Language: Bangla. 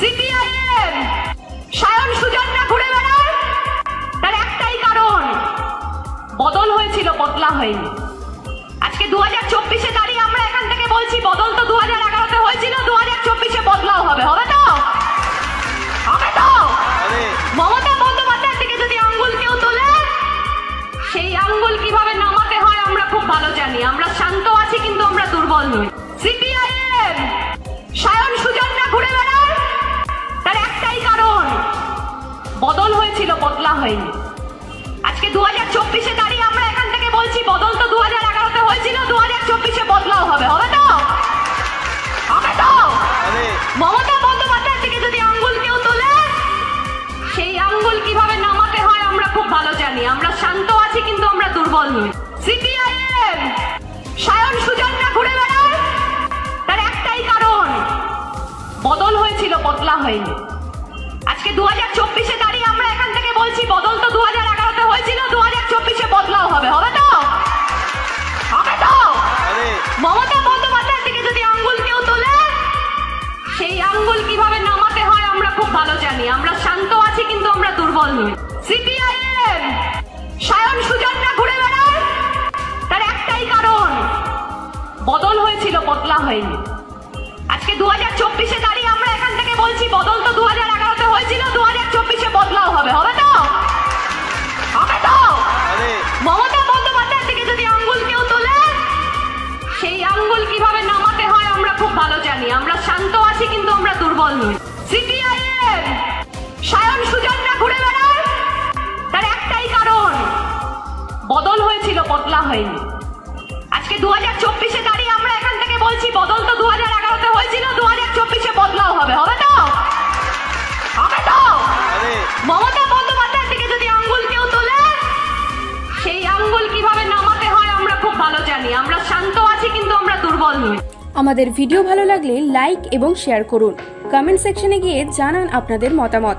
সিপিআইএম। সায়ন সুজনরা ঘুরে বেড়ায়। তার একটাই কারণ, বদল হয়েছিল, বদলা হয়নি। আজকে দু হাজার চব্বিশে দাঁড়িয়ে আমরা এখান থেকে বলছি, বদল তো দু হাজার হয়নি। আজকে দু হাজার চব্বিশে দাঁড়িয়ে আমরা এখান থেকে বলছি বদল তো দু হাজার এগারোতে হয়েছিল দু হাজার চব্বিশে বদলাও হবে হবে তো? হবে তো? মমতা বন্দ্যোপাধ্যায়ের দিকে যদি আঙ্গুল কেউ তোলে সেই আঙ্গুল কীভাবে নামাতে হয় আমরা খুব ভালো জানি। আমরা শান্ত আছি কিন্তু আমরা দুর্বল নই। সিপিআইএম সায়ন সুজনরা ঘুরে বেড়ায়। তার একটাই কারণ বদল হয়েছিল বদলা হয়নি। আজকে দু হাজার চব্বিশে মমতা বন্দ্যোপাধ্যায়ের দিকে যদি আঙ্গুল কেউ তোলে, সেই আঙ্গুল কীভাবে নামাতে হয় আমরা খুব ভালো জানি। আমরা শান্ত আছি, কিন্তু আমরা দুর্বল নই। সিপিআইএম, সায়ন সুজনরা ঘুরে বেড়ায়। তার একটাই কারণ, বদল হয়েছিল, বদলা হয়নি। আজকে দু হাজার চব্বিশে দাঁড়িয়ে আমরা এখান থেকে বলছি, বদল তো দু হাজার এগারোতে হয়েছিল, দু বদলা হয়নি। আজকে দু হাজার চব্বিশে দাঁড়িয়ে আমরা এখান থেকে বলছি বদল তো দু হাজার এগারোতে হয়েছিল দু হাজার চব্বিশে বদলাও হবে। হবে তো? হবে তো? মমতা বন্দ্যোপাধ্যায়ের দিকে যদি আঙ্গুল কেউ তোলে সেই আঙ্গুল কীভাবে নামাতে হয় আমরা খুব ভালো জানি। আমরা শান্ত আছি কিন্তু আমরা দুর্বল নই। আমাদের ভিডিও ভালো লাগলে লাইক এবং শেয়ার করুন। কমেন্ট সেকশনে গিয়ে জানান আপনাদের মতামত।